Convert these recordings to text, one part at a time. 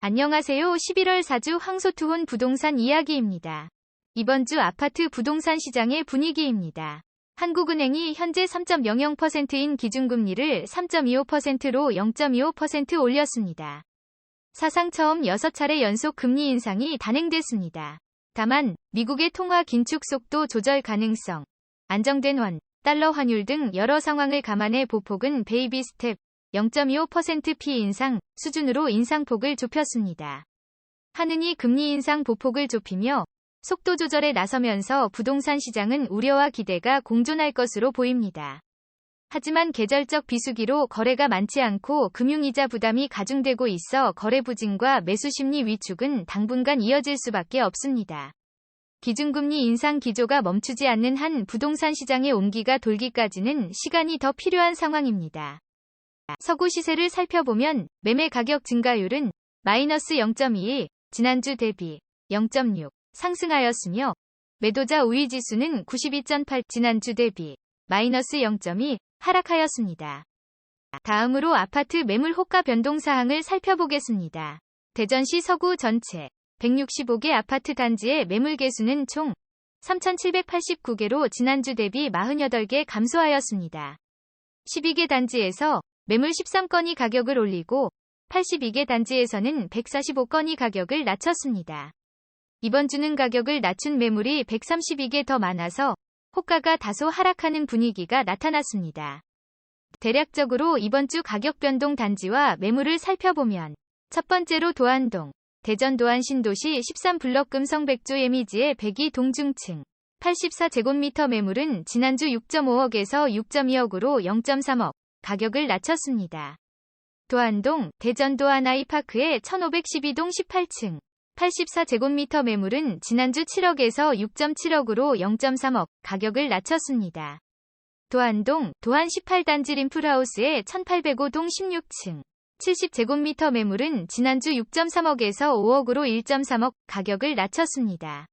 안녕하세요. 11월 4주 황소투혼 부동산 이야기입니다. 이번 주 아파트 부동산 시장의 분위기입니다. 한국은행이 현재 3.00%인 기준금리를 3.25%로 0.25% 올렸습니다. 사상 처음 6차례 연속 금리 인상이 단행됐습니다. 다만 미국의 통화 긴축 속도 조절 가능성, 안정된 원, 달러 환율 등 여러 상황을 감안해 보폭은 베이비 스텝 0.25% 피 인상 수준으로 인상폭을 좁혔습니다. 하느니 금리 인상 보폭을 좁히며 속도 조절에 나서면서 부동산 시장은 우려와 기대가 공존할 것으로 보입니다. 하지만 계절적 비수기로 거래가 많지 않고 금융이자 부담이 가중되고 있어 거래 부진과 매수 심리 위축은 당분간 이어질 수밖에 없습니다. 기준금리 인상 기조가 멈추지 않는 한 부동산 시장의 온기가 돌기까지는 시간이 더 필요한 상황입니다. 서구 시세를 살펴보면 매매 가격 증가율은 마이너스 0.21, 지난주 대비 0.6 상승하였으며 매도자 우위 지수는 92.8 지난주 대비 마이너스 0.2 하락하였습니다. 다음으로 아파트 매물 호가 변동 사항을 살펴보겠습니다. 대전시 서구 전체 165개 아파트 단지의 매물 개수는 총 3,789개로 지난주 대비 48개 감소하였습니다. 12개 단지에서 매물 13건이 가격을 올리고 82개 단지에서는 145건이 가격을 낮췄습니다. 이번 주는 가격을 낮춘 매물이 132개 더 많아서 호가가 다소 하락하는 분위기가 나타났습니다. 대략적으로 이번 주 가격 변동 단지와 매물을 살펴보면 첫 번째로 도안동, 대전 도안 신도시 13블럭 금성백조 예미지의 102 동중층 84제곱미터 매물은 지난주 6.5억에서 6.2억으로 0.3억 가격을 낮췄습니다. 도안동, 대전 도안 아이파크의 1512동 18층 84제곱미터 매물은 지난주 7억에서 6.7억으로 0.3억 가격을 낮췄습니다. 도안동, 도안 18단지 림플하우스의 1805동 16층 70제곱미터 매물은 지난주 6.3억에서 5억으로 1.3억 가격을 낮췄습니다.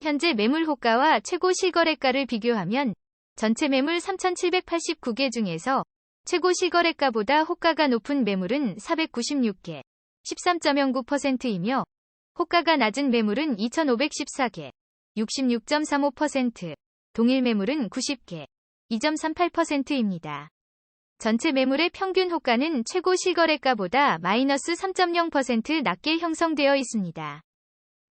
현재 매물 호가와 최고 실거래가를 비교하면 전체 매물 3,789개 중에서 최고 실거래가보다 호가가 높은 매물은 496개, 13.09%이며 호가가 낮은 매물은 2,514개, 66.35%, 동일 매물은 90개, 2.38%입니다. 전체 매물의 평균 호가는 최고 실거래가보다 마이너스 3.0% 낮게 형성되어 있습니다.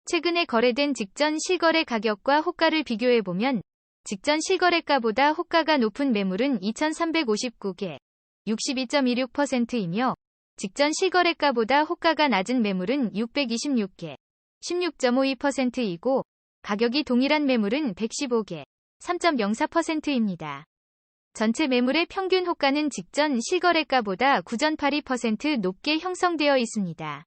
최근에 거래된 직전 실거래 가격과 호가를 비교해보면 직전 실거래가보다 호가가 높은 매물은 2,359개, 62.26%이며 직전 실거래가보다 호가가 낮은 매물은 626개, 16.52%이고 가격이 동일한 매물은 115개, 3.04%입니다. 전체 매물의 평균 호가는 직전 실거래가보다 9.82% 높게 형성되어 있습니다.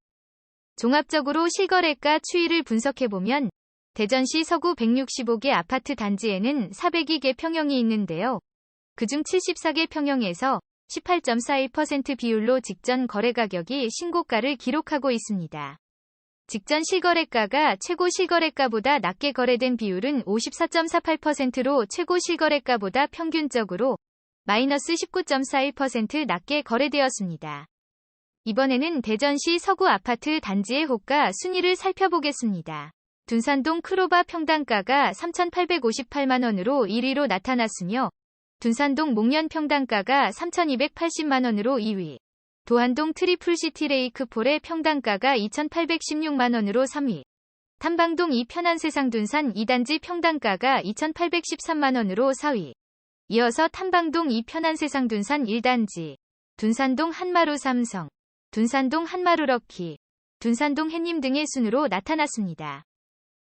종합적으로 실거래가 추이를 분석해보면 대전시 서구 165개 아파트 단지에는 402개 평형이 있는데요. 그중 74개 평형에서 18.41% 비율로 직전 거래 가격이 신고가를 기록하고 있습니다. 직전 실거래가가 최고 실거래가보다 낮게 거래된 비율은 54.48%로 최고 실거래가보다 평균적으로 마이너스 19.41% 낮게 거래되었습니다. 이번에는 대전시 서구 아파트 단지의 호가 순위를 살펴보겠습니다. 둔산동 크로바 평당가가 3,858만원으로 1위로 나타났으며 둔산동 목련 평당가가 3,280만원으로 2위, 도안동 트리플시티 레이크폴의 평당가가 2,816만원으로 3위. 탐방동 이편한 세상 둔산 2단지 평당가가 2,813만원으로 4위. 이어서 탐방동 이편한 세상 둔산 1단지, 둔산동 한마루 삼성, 둔산동 한마루 럭키, 둔산동 햇님 등의 순으로 나타났습니다.